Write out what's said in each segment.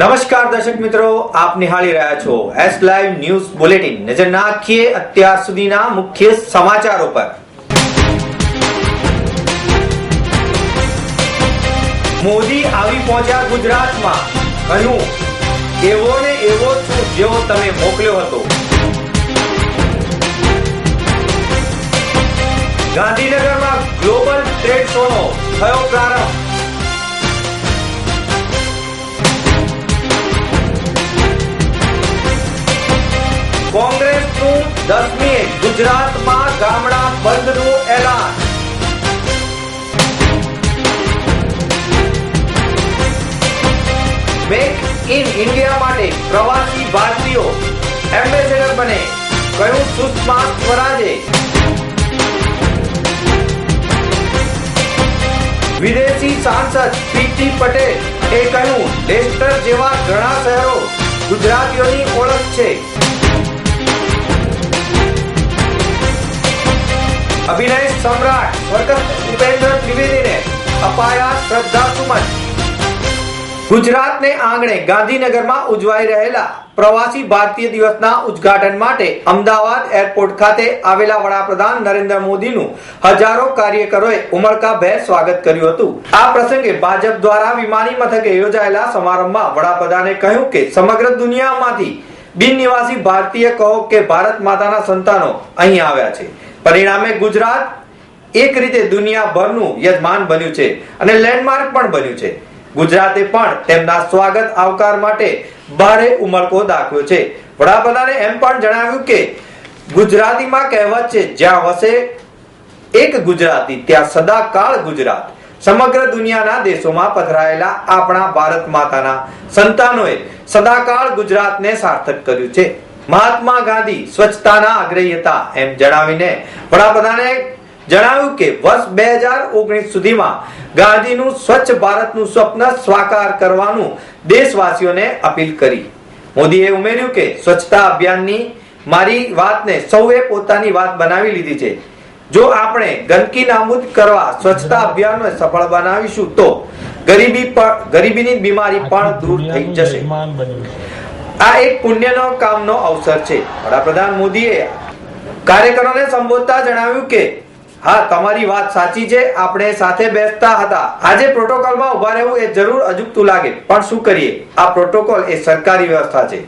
નમસ્કાર દર્શક મિત્રો, આપ નિહાળી રહ્યા છો એસ લાઈવ ન્યૂઝ બુલેટિન નજર નાખીએ અત્યાર સુધીના મુખ્ય સમાચારો પર. મોદી આવી પહોંચ્યા ગુજરાતમાં. કહ્યું, એવો ને એવો છું જેવો તમે મોકલ્યો હતો. ગાંધીનગરમાં ગ્લોબલ ટ્રેડ શોનો થયો પ્રારંભ. કોંગ્રેસનું દસમી ગુજરાતમાં ગામડા બંધનું એલાન. મેક ઇન ઇન્ડિયા માટે પ્રવાસી ભારતીયો એમ્બેસેડર બને. કયું સુષ્મા સ્વરાજે? વિદેશી સાંસદ પીટી પટેલ એ કહ્યું, લેસ્ટર જેવા ઘણા શહેરો ગુજરાતીઓની ઓળખ છે. અભિનય સમ્રાટ સ્વર્ગસ્થ ઉપેન્દ્ર ત્રિવેદીને અપાયા શ્રદ્ધા સુમન. ગુજરાતને આંગણે ગાંધીનગરમાં ઉજવાઈ રહેલા પ્રવાસી ભારતીય દિવસના ઉદ્ઘાટન માટે અમદાવાદ એરપોર્ટ ખાતે આવેલા વડાપ્રધાન નરેન્દ્ર મોદીનું હજારો કાર્યકરોએ ઉમળકાભેર સ્વાગત કર્યું હતું. આ પ્રસંગે ભાજપ દ્વારા વિમાની મથકે યોજાયેલા સમારંભમાં વડાપ્રધાને કહ્યું કે સમગ્ર દુનિયામાંથી બિન નિવાસી ભારતીય કહો કે ભારત માતાના સંતાનો અહીં આવ્યા છે. પરિણામે ગુજરાત એક રીતે દુનિયાભરનું યજમાન બન્યું છે અને લેન્ડમાર્ક પણ બન્યું છે. ગુજરાતે પણ તેમના સ્વાગત આવકાર માટે ભારે ઉમળકો દાખવ્યો છે. વડાપ્રધાને એમ પણ જણાવ્યું કે, ગુજરાતીમાં કહેવત છે, જ્યાં વસે એક ગુજરાતી, ત્યાં સદાકાળ ગુજરાત. સમગ્ર દુનિયાના દેશોમાં પથરાયેલા આપણા ભારત માતાના સંતાનોએ સદાકાળ ગુજરાતને સાર્થક કર્યું છે. મહાત્મા ગાંધી સ્વચ્છતાના આગ્રહી હતા એમ જણાવીને વડાપ્રધાને જણાવ્યું કે વર્ષ બે હજાર ઓગણીસ સુધીમાં ગાંધીનું સ્વચ્છ ભારતનું સ્વપ્ન સ્વાકાર કરવાનું દેશવાસીઓને અપીલ કરી. મોદીએ ઉમેર્યું કે સ્વચ્છતા અભિયાનની મારી વાતને સૌએ પોતાની વાત બનાવી લીધી છે. જો આપણે ગંદકી નાબૂદ કરવા સ્વચ્છતા અભિયાનને સફળ બનાવીશું તો ગરીબી ગરીબીની બીમારી પણ દૂર થઈ જશે. આ એક પુણ્યનો કામનો અવસર છે. વડાપ્રધાન મોદીએ કાર્યકરોને સંબોધતા જણાવ્યું કે, હા, તમારી વાત સાચી છે, આપણે સાથે બેસતા હતા. આજે પ્રોટોકોલમાં ઊભા રહેવું એ જરૂર અજુગતું લાગે. પણ શું કરીએ? આ પ્રોટોકોલ એ સરકારી વ્યવસ્થા છે.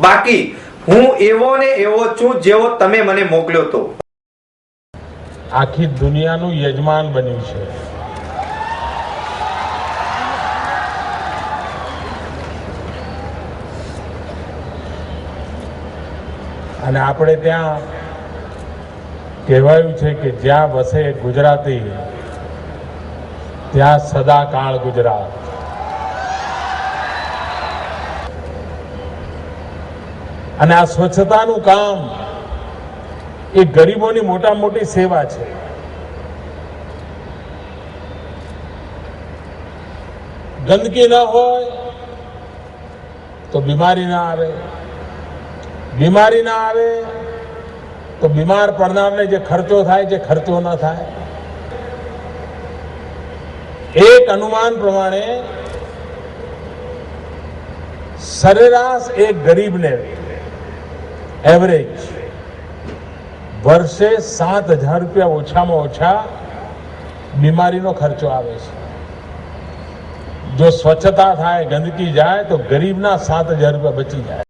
બાકી, હું એવો ને એવો છું જેવો તમે મને મોકલ્યો તો આખી દુનિયાનું યજમાન બન્યું છે. અને આપણે ત્યાં કહેવાયું છે કે જ્યાં વસે ગુજરાતી, ત્યાં સદાકાળ ગુજરાત. અને આ સ્વચ્છતાનું કામ એ ગરીબોની મોટા મોટી સેવા છે. ગંદકી ન હોય તો બીમારી ના આવે. બીમારી ના આવે, તો બીમાર પડનારને જે ખર્ચો થાય જે ખર્ચો ન થાય. એક અનુમાન પ્રમાણે સરેરાશ એક ગરીબને એવરેજ વર્ષે સાત હજાર રૂપિયા ઓછામાં ઓછા બીમારીનો ખર્ચો આવે છે. જો સ્વચ્છતા થાય, ગંદકી જાય, તો ગરીબના સાત હજાર રૂપિયા બચી જાય.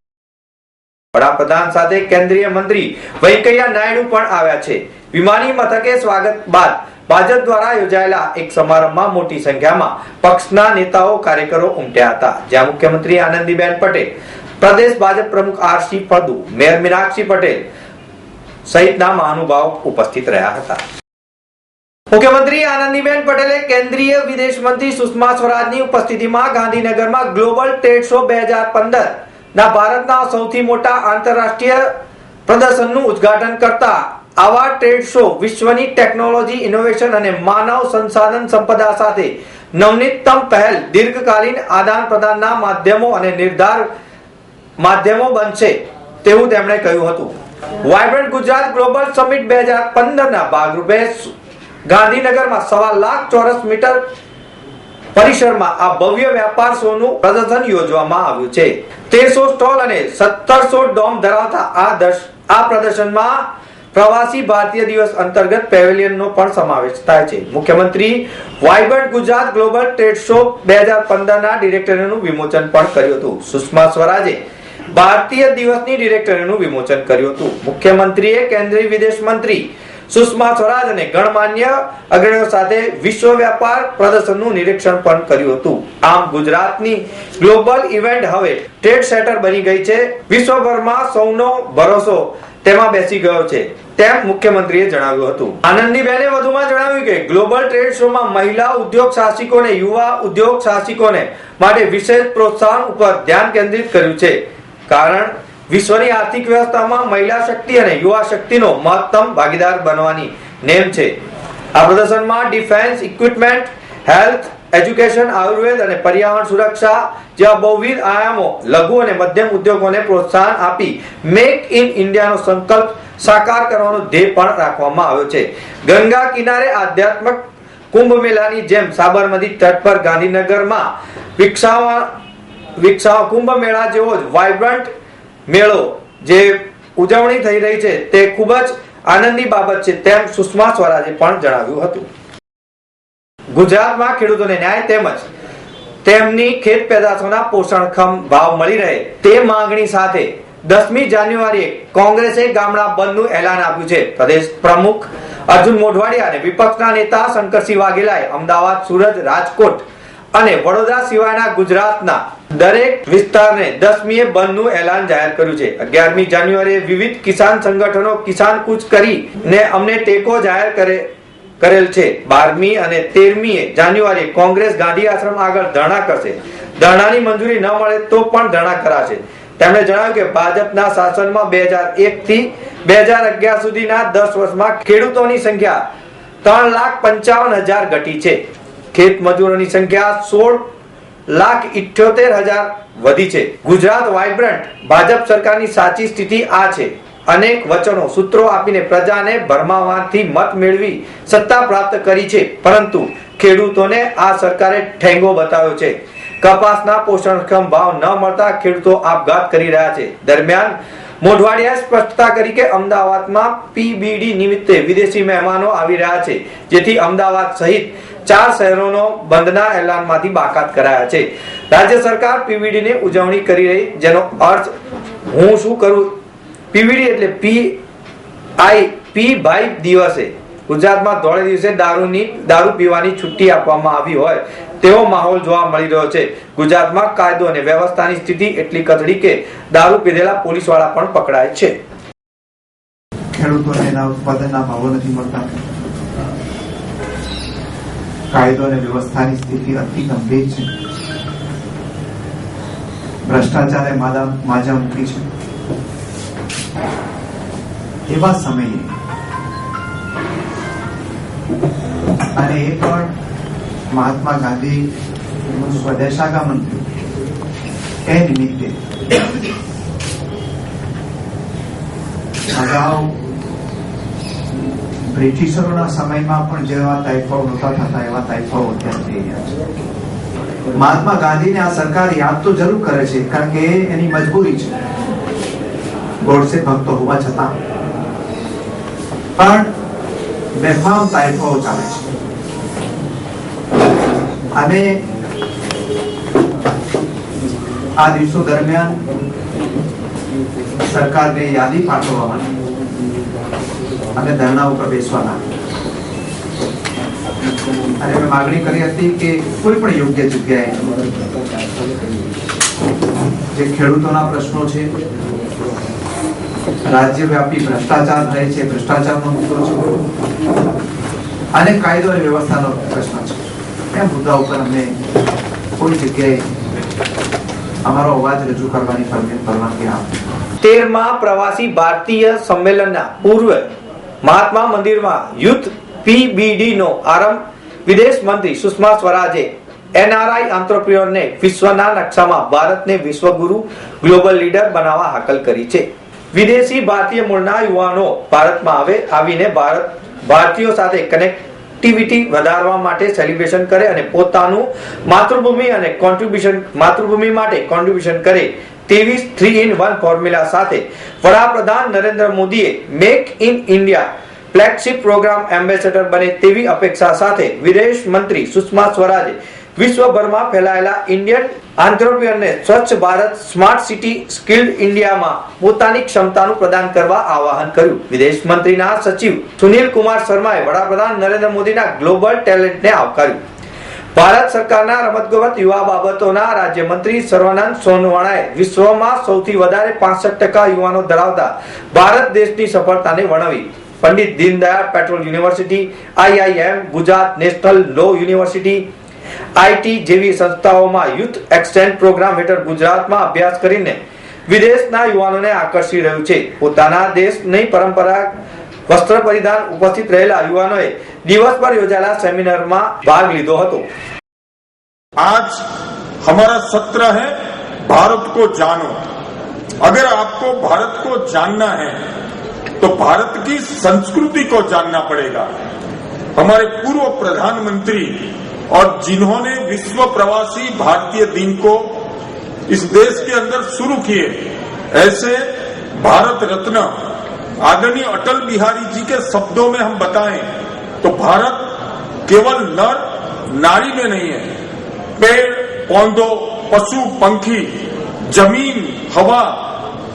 વડાપ્રધાન સાથે કેન્દ્રીય મંત્રી વેંકૈયા નાયડુ પણ આવ્યા છે. વિમાની મથકે સ્વાગત બાદ ભાજપ દ્વારા યોજાયેલા એક સમારંભમાં મોટી સંખ્યામાં પક્ષના નેતાઓ કાર્યકરો ઉમટ્યા હતા. જ્યાં મુખ્યમંત્રી આનંદીબેન પટેલ, પ્રદેશ ભાજપ પ્રમુખ આરસી ફળદુ, મેયર મીનાક્ષી પટેલ સહિતના મહાનુભાવો ઉપસ્થિત રહ્યા હતા. મુખ્યમંત્રી આનંદીબેન પટેલે કેન્દ્રીય વિદેશ મંત્રી સુષ્મા સ્વરાજની ઉપસ્થિતિમાં ગાંધીનગરમાં ગ્લોબલ ટ્રેડ શો બે હજાર પંદર ના, ભારતના સૌથી મોટા આંતરરાષ્ટ્રીય પ્રદર્શનનું ઉદ્ઘાટન કરતા આવા ટ્રેડ શો વિશ્વની ટેકનોલોજી, ઇનોવેશન અને માનવ સંસાધન સંપદા સાથે નવનીતમ પહેલ દીર્ઘકાલીન આદાન પ્રદાનના માધ્યમો અને નિર્ધાર માધ્યમો બનશે તેવું તેમણે કહ્યું હતું. વાઇબ્રન્ટ ગુજરાત ગ્લોબલ સમિટ બે હજાર પંદર ના ભાગરૂપે ગાંધીનગરમાં સવા લાખ ચોરસ મીટર પરિસરમાં આ ભવ્ય વ્યાપાર શોનું પ્રદર્શન યોજવામાં આવ્યું છે. તેરસો સ્ટોલ અને સત્તરસો ડોમ ધરાવતા આ દર્શ આ પ્રદર્શનમાં પ્રવાસી ભારતીય દિવસ અંતર્ગત પેવેલિયનનો પણ સમાવેશ થાય છે. મુખ્યમંત્રી vibrant Gujarat global trade show બે હજાર પંદરના ડિરેક્ટરીનું વિમોચન પણ કર્યું હતું. સુષ્મા સ્વરાજે ભારતીય દિવસની ડિરેક્ટરીનું વિમોચન કર્યું હતું. મુખ્યમંત્રીએ કેન્દ્રીય વિદેશ મંત્રી સુષ્મા સ્વરાજ અને ગણમાન્ય અગ્રણીઓ સાથે વિશ્વ વ્યાપાર પ્રદર્શનનું નિરીક્ષણ પણ કર્યું હતું. આમ ગુજરાતની ગ્લોબલ ઇવેન્ટ હવે ટ્રેડ સેટર બની ગઈ છે. વિશ્વભરમાં સૌનો ભરોસો તેમાં બેસી ગયો છે, તેમ મુખ્યમંત્રીએ જણાવ્યું હતું. આનંદીબેને વધુમાં જણાવ્યું કે ગ્લોબલ ટ્રેડ શોમાં મહિલા ઉદ્યોગ સાહસિકોને યુવા ઉદ્યોગ સાહસિકોને માટે વિશેષ પ્રોત્સાહન ઉપર ધ્યાન કેન્દ્રિત કર્યું છે. કારણ વિશ્વની આર્થિક વ્યવસ્થામાં મહિલા શક્તિ અને યુવા શક્તિનો મહત્તમ ભાગીદાર બનવાની નેમ છે. આ પ્રદર્શનમાં defence, equipment, health, education, Ayurveda અને પર્યાવરણ સુરક્ષા જેવા બહુવિધ આયામો, લઘુ અને મધ્યમ ઉદ્યોગોને પ્રોત્સાહન આપી મેક ઇન ઇન્ડિયાનો સંકલ્પ સાકાર કરવાનો ધ્યેય પણ રાખવામાં આવ્યો છે. ગંગા કિનારે આધ્યાત્મક કુંભ મેળાની જેમ સાબરમતી તટ પર ગાંધીનગરમાં વિકસાવવા વિકસાવ કુંભ મેળા જેવો જ વાઇબ્રન્ટ મેળો જે ઉજવણી થઈ રહી છે તે ખૂબ જ આનંદની બાબત છે તેમ સુષ્મા સ્વરાજે પણ જણાવ્યું હતું. ગુજરાતમાં ખેડૂતોને ન્યાય તેમજ તેમની ખેત પેદાશોના પોષણક્ષમ ભાવ મળી રહે તે માંગણી સાથે દસમી જાન્યુઆરીએ કોંગ્રેસે ગામડા બંધનું એલાન આપ્યું છે. પ્રદેશ પ્રમુખ અર્જુન મોઢવાડિયા અને વિપક્ષના નેતા શંકરસિંહ વાઘેલાએ અમદાવાદ, સુરત, રાજકોટ અને વડોદરા સિવાયના ગુજરાતના દરેક વિસ્તારને દસમીએ બંધનું એલાન જાહેર કર્યું છે. અગિયારમી જાન્યુઆરીએ વિવિધ કિસાન સંગઠનો કિસાન કૂચ કરીને અમને ટેકો જાહેર કરે, કરેલ છે. બારમી અને તેરમી જાન્યુઆરી કોંગ્રેસ ગાંધી આશ્રમ આગળ ધરણા કરશે. ધરણાની મંજૂરી ન મળે તો પણ ધરણા કરાશે. તેમણે જણાવ્યું કે ભાજપના શાસનમાં બે હજાર એક થી બે હજાર અગિયાર સુધીના દસ વર્ષમાં ખેડૂતોની સંખ્યા ત્રણ લાખ પંચાવન હજાર ઘટી છે. ખેત મજૂરોની સંખ્યા સોળ લાખ ઇઠ્યોતેર હજાર વધી છે. ગુજરાત વાઇબ્રન્ટ ભાજપ સરકારની સાચી સ્થિતિ આ છે. અનેક વચનો, સૂત્રો આપીને પ્રજાને ભરમાવાથી મત મેળવી સત્તા પ્રાપ્ત કરી છે. પરંતુ ખેડૂતોને આ સરકારે ઠેંગો બતાવ્યો છે. કપાસના પોષણક્ષમ ભાવ ન મળતા ખેડૂતો આપઘાત કરી રહ્યા છે. દરમિયાન મોઢવાડિયાએ સ્પષ્ટતા કરી કે અમદાવાદમાં પીબીડી નિમિત્તે વિદેશી મહેમાનો આવી રહ્યા છે. જેથી અમદાવાદ સહિત ચાર શહેરોનો બંધના એલાનમાંથી બાકાત કરાયા છે. રાજ્ય સરકાર પીવીડીની ઉજવણી કરી રહી, જેનો અર્થ હું શું કરું? પીવીડી એટલે પી આઈ, પી ભાઈ દિવસે. ગુજરાતમાં ધોળે દિવસે દારૂની, દારૂ પીવાની છુટ્ટી આપવામાં આવી હોય, તેવો માહોલ જોવા મળી રહ્યો છે. ગુજરાતમાં કાયદો અને વ્યવસ્થાની સ્થિતિ એટલી કથળી કે દારૂ પીધેલા પોલીસવાળા પણ પકડાય છે. ખેડૂતોને એના ઉત્પાદનના ભાવો નથી મળતા. કાયદો અને વ્યવસ્થાની સ્થિતિ અતિ ગંભીર છે. ભ્રષ્ટાચારે માજા મૂકી છે. એવા સમયે અને એ પણ મહાત્મા ગાંધી સ્વદેશાગમન એ નિમિત્તે અગાઉ બ્રિટિશરોના સમયમાં પણ જેવા તાઇફાઓ નહોતા થતા, એવા તાઇફાઓ અત્યારે થઈ રહ્યા છે. મહાત્મા ગાંધીને આ સરકાર યાદ તો જરૂર કરે છે, કારણ કે એની મજબૂરી છે. ગોડસે ભક્તો હોવા છતાં. પણ બેફામ તાઇફાઓ ચાલે છે. અને આ દિવસો દરમિયાન સરકારને યાદી પાઠવવા માટે અને ધરણા ઉપર બેસવાના. અને મેં માગણી કરી હતી કે કોઈ પણ યોગ્ય જગ્યાએ જે ખેડૂતોના પ્રશ્નો છે, રાજ્યવ્યાપી ભ્રષ્ટાચાર રહે છે, ભ્રષ્ટાચારનો મુદ્દો છે, અને કાયદો અને વ્યવસ્થાનો પ્રશ્ન છે. એ મુદ્દા ઉપર અમને કોઈ જગ્યાએ અમારો અવાજ રજૂ કરવાની પરવાનગી આપી તેરમાં પ્રવાસી ભારતીય સંમેલનના પૂર્વ મહાત્મા મંદિરમાં યુથ પીબીડી નો આરંભ. વિદેશ મંત્રી સુષ્મા સ્વરાજે એનઆરઆઈ આંત્રપ્રિયોરને વિશ્વના નકશામાં ભારતને વિશ્વગુરુ, ગ્લોબલ લીડર બનાવવા હાકલ કરી છે. વિદેશી ભારતીય મૂળના યુવાનો ભારતમાં આવે આવીને ભારત, ભારતીયો સાથે કનેક્ટિવિટી વધારવા માટે સેલિબ્રેશન કરે અને પોતાનું માતૃભૂમિ અને કોન્ટ્રીબ્યુશન માતૃભૂમિ માટે કોન્ટ્રીબ્યુશન કરે તેવી થ્રી ઇન વન ફોર્મ્યુલા સાથે વડાપ્રધાન નરેન્દ્ર મોદીએ make in India flagship programme ambassador બને તેવી અપેક્ષા સાથે વિદેશ મંત્રી સુષ્મા સ્વરાજે વિશ્વભરમાં ફેલાયેલા ઇન્ડિયન આંતરપ્રિયરને સ્વચ્છ ભારત સ્માર્ટ સિટી સ્કિલ્ડ ઇન્ડિયામાં પોતાની ક્ષમતાનું પ્રદાન કરવા આહવાન કર્યું. વિદેશ મંત્રીના સચિવ સુનિલ કુમાર શર્માએ વડાપ્રધાન નરેન્દ્ર મોદીના ગ્લોબલ ટેલેન્ટને આવકાર્યું. ભારત સરકારના રમતગમત યુવા બાબતોના રાજ્યમંત્રી સર્વાનંદ સોનવાણાએ વિશ્વમાં સૌથી વધારે 65% ટકા યુવાનો ધરાવતા ભારત દેશની સફળતાને વર્ણવી. Pandit Deendayal petrol university, IIM, Gujarat national law university, IT જેવી સંસ્થાઓમાં યુથ એક્સચેન્જ પ્રોગ્રામ હેઠળ ગુજરાતમાં અભ્યાસ કરીને વિદેશના યુવાનોને આકર્ષી રહ્યું છે. પોતાના દેશની પરંપરા વસ્ત્ર પરિધાન ઉપસ્થિત રહેલા યુવાનોએ દિવસભર યોજાયેલા સેમિનારમાં ભાગ લીધો હતો आज हमारा सत्र है भारत को जानो अगर आपको भारत को जानना है तो भारत की संस्कृति को जानना पड़ेगा हमारे पूर्व प्रधानमंत्री और जिन्होंने विश्व प्रवासी भारतीय दिन को इस देश के अंदर शुरू किए ऐसे भारत रत्न आदरणीय अटल बिहारी जी के शब्दों में हम बताएँ तो भारत केवल नर, नारी में नहीं है। पेड़, पौधों, पशु, पंखी, ज़मीन, हवा,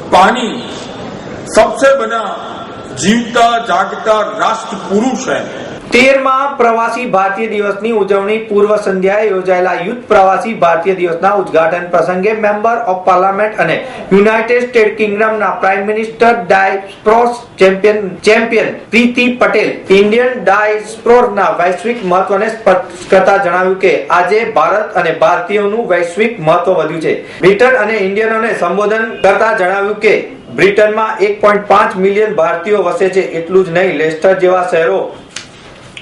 पानी, सबसे बना जीवता जागता राष्ट्र पुरुष है। ઇન્ડિયન વૈશ્વિક મહત્વને સ્પષ્ટ કરતા જણાવ્યું કે આજે ભારત અને ભારતીયોનું વૈશ્વિક મહત્વ વધ્યું છે. બ્રિટન અને ઇન્ડિયનોને સંબોધન કરતા જણાવ્યું કે બ્રિટનમાં એક મિલિયન ભારતીયો વસે છે. એટલું જ નહીં, લેસ્ટર જેવા શહેરો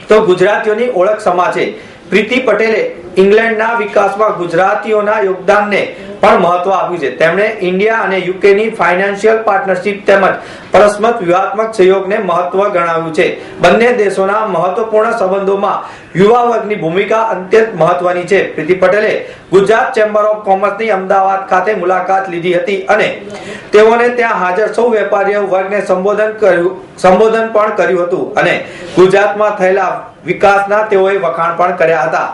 તો ગુજરાતીઓની ઓળખ સમા છે પ્રીતિ પટેલે ઇંગ્લેન્ડના વિકાસમાં ગુજરાતીઓના યોગદાનને પણ મહત્વ આપ્યું છે. તેમણે ઇન્ડિયા અને યુકેની ફાઇનાન્શિયલ પાર્ટનરશિપ તેમજ પરસ્મત વ્યૂહાત્મક સહયોગને મહત્વ ગણાવ્યું છે. બંને દેશોના મહત્વપૂર્ણ સંબંધોમાં યુવા વર્ગની ભૂમિકા અત્યંત મહત્વની છે. પ્રીતિ પટેલે ગુજરાત ચેમ્બર ઓફ કોમર્સની અમદાવાદ ખાતે મુલાકાત લીધી હતી અને તેઓને ત્યાં હાજર સૌ વેપારીઓ વર્ગને સંબોધન કર્યું, સંબોધન પણ કર્યું હતું અને ગુજરાતમાં થયેલા વિકાસના તેઓએ વખાણ પણ કર્યા હતા.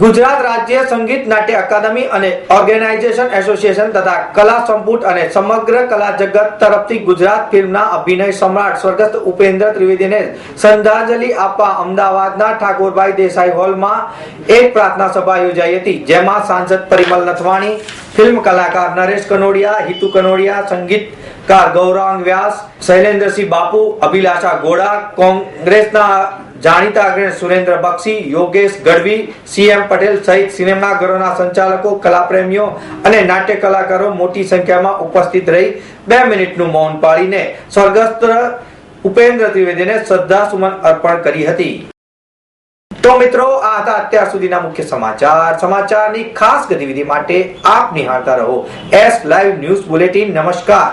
ગુજરાત રાજ્ય સંગીત નાટ્ય અકાદમી અને ઓર્ગેનાઇઝેશન એસોસિએશન તથા કલા સંપુટ અને સમગ્ર કલા જગત તરફથી ગુજરાત ફિલ્મના અભિનય સમ્રાટ સ્વર્ગસ્થ ઉપેન્દ્ર ત્રિવેદીને શ્રદ્ધાંજલિ આપવા અમદાવાદના ઠાકોરભાઈ દેસાઈ હોલમાં એક પ્રાર્થના સભા યોજાઈ હતી, જેમાં સાંસદ પરિમલ નથવાણી, ફિલ્મ કલાકાર નરેશ કનોડિયા, હિતુ કનોડિયા સંગીતકાર ગૌરાંગ વ્યાસ, શૈલેન્દ્રસિંહ બાપુ, અભિલાષા ગોડા, કોંગ્રેસના જાણીતા અગ્રણી સુરેન્દ્ર બક્ષી, યોગેશ ગઢવી, સીએમ પટેલ સહિત સિનેમાઘરોના સંચાલકો, કલાપ્રેમીઓ અને નાટ્ય કલાકારો મોટી સંખ્યામાં ઉપસ્થિત રહી બે મિનિટનું મૌન પાળીને સ્વર્ગસ્થ ઉપેન્દ્ર ત્રિવેદીને શ્રદ્ધાસુમન અર્પણ કરી હતી. તો મિત્રો, આ હતા અત્યાર સુધીના મુખ્ય સમાચાર. સમાચારની ખાસ ગતિવિધિ માટે આપ નિહાળતા રહો. S live news bulletin. નમસ્કાર.